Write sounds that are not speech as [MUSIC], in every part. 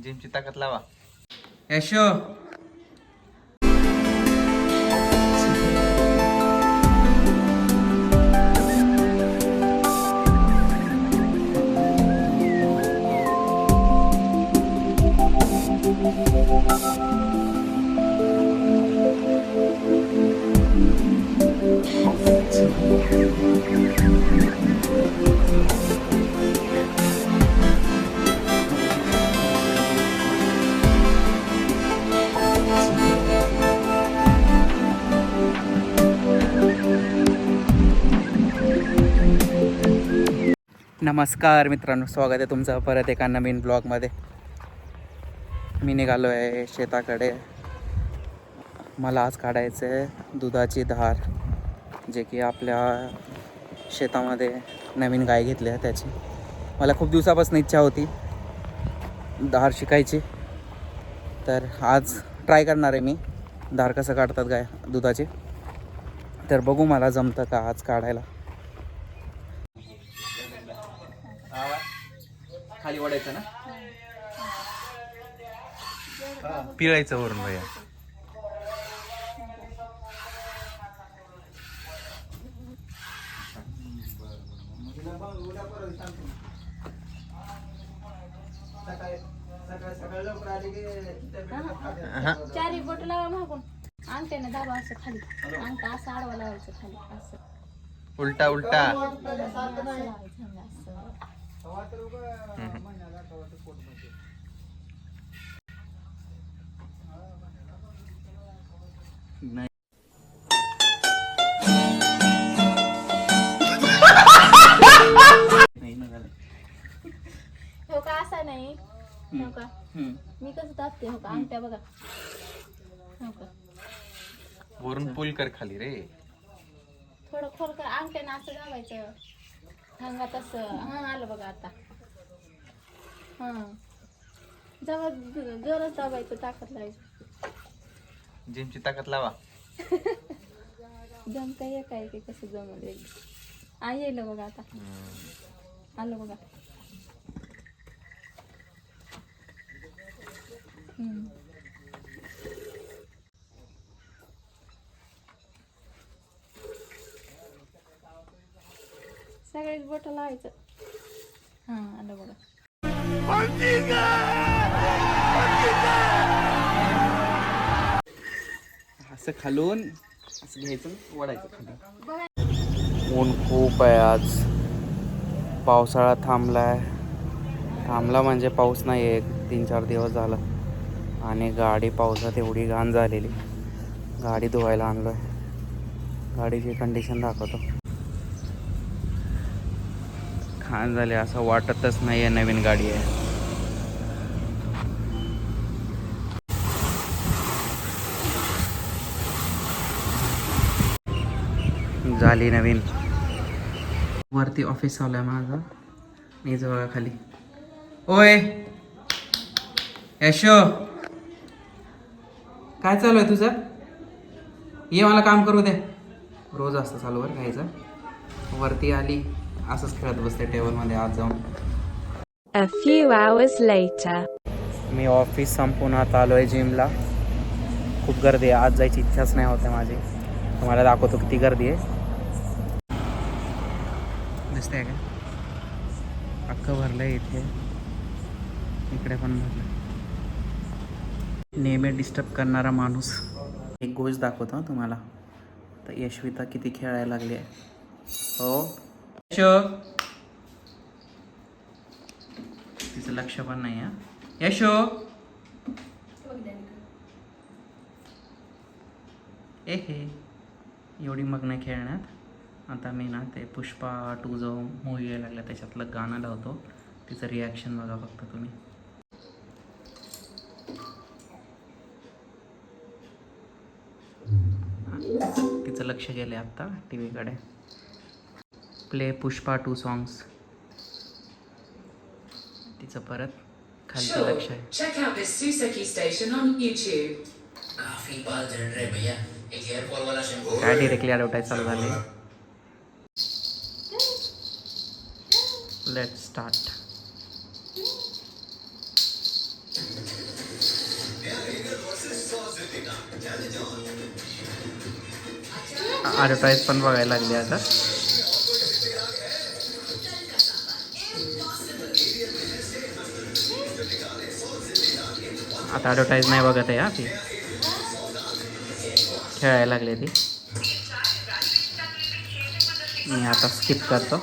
जिमची ताकद लावा. यशो. नमस्कार मित्रांनो स्वागत आहे तुमचं परत एका नवीन ब्लॉगमध्ये मी निघालो आहे शेताकडे. मला आज काढायचं आहे दुधाची धार जे की आपल्या शेतामध्ये नवीन गाय घेतली आहे त्याची. मला खूप दिवसापासून इच्छा होती धार शिकायची. तर आज ट्राय करणार आहे मी. धार कसं काढतात गाय दुधाची. तर बघू मला जमतं का आज काढायला. खाली ओढायचं ना? पिळायचं वरून भैया. चारी बोट लावा मागून. अंगठ्याने दाबा असं खाली. अंगठा असं आडवा लावायचं खाली असं. उलटा उलटा. नाही. हो का? असा नाही. हो का. मी कसं दाबते हो का? अंगठ्या बघा. हो का? वरून पूल कर खाली रे. थोडं खोल कर. अंगठ्याने असं दाबायचं हंगात असं. हा आलं बघा आता. हा. जेव्हा जोरात दाबायचं ताकद लावायचं. जिमची ताकद लावा. [LAUGHS] जमता ये काय की कसं जमल एकदा आ येईल बघा आता. आलं बघा. हम्म. सगळेच बोट लावायचं. असं खालून असं घ्यायचं वडायचं खाली. ऊन खूप आहे आज. पावसाळा थांबलाय. थांबला म्हणजे पाऊस नाही आहे तीन चार दिवस झाला. आणि गाडी पावसात एवढी घाण झालेली. गाडी धुवायला आणलो आहे गाडीची कंडिशन दाखवतो. घाण झाली असं वाटतच नाही आहे नवीन गाडी आहे. झाली नवीन. वरती ऑफिस चालू आहे माझं. मी जवळ खाली. ओय! यशो! काय चालू आहे तुझं? ये मला काम करू दे. रोज असतं चालू बरं घ्यायचं वरती आली. असंच खेळत बसते टेबलमध्ये आज जाऊन. A few hours later. मी ऑफिस संपून आता आलो आहे जिमला खूप गर्दी आहे. आज जायची इच्छाच नाही होते माझी. तुम्हाला दाखवतो किती गर्दी आहे. दिसते का? अख्खं भरलं आहे इथे. इकडे पण भरलं नेहमी डिस्टर्ब करणारा माणूस. एक गोष्ट दाखवतो तुम्हाला. तर यशविता किती खेळायला लागली आहे. हो? यशो तिचं लक्ष पण नाही आहे यशो ए हे एवढी मग नाही खेळण्यात आता मी ना ते पुष्पा टू जो मूवी यायला लागला त्याच्यातलं गाणं लावतो. तिचं रिॲक्शन बघा फक्त तुम्ही. तिचं लक्ष गेलं आत्ता टी व्हीकडे प्ले पुष्पा टू सॉंग्स तिचं परत खालचं लक्ष आहे. काय डिरेक्टली ॲडव्हर्टाईज चालू झाली. लेट स्टार्ट ॲडव्हर्टाईज पण बघायला लागली आता. आता ॲडव्हर्टाईज नाही बघत आहे हा ती. खेळायला लागली ती. मी आता स्किप करतो.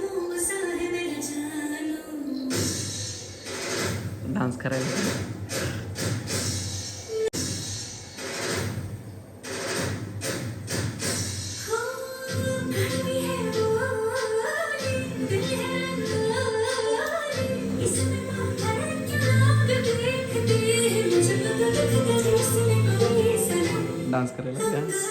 मुंह साहिब न जानू। डान्स करायला. डान्स करायला?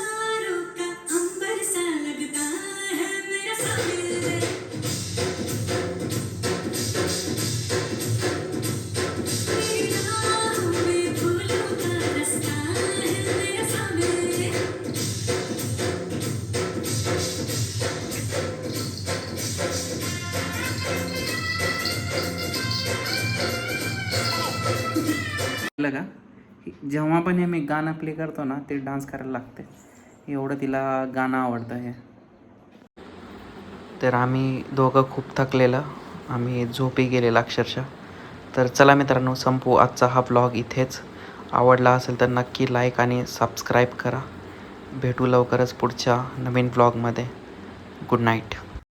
कळलं का? जेव्हा पण हे मी गाणं प्ले करतो ना ते डान्स करायला लागते. एवढं तिला गाणं आवडतं हे. तर आम्ही दोघं खूप थकलेलं. आम्ही झोपी गेलेलं अक्षरशः. तर चला मित्रांनो संपू आजचा हा ब्लॉग इथेच. आवडला असेल तर नक्की लाईक आणि सबस्क्राईब करा. भेटू लवकरच पुढच्या नवीन ब्लॉगमध्ये गुड नाईट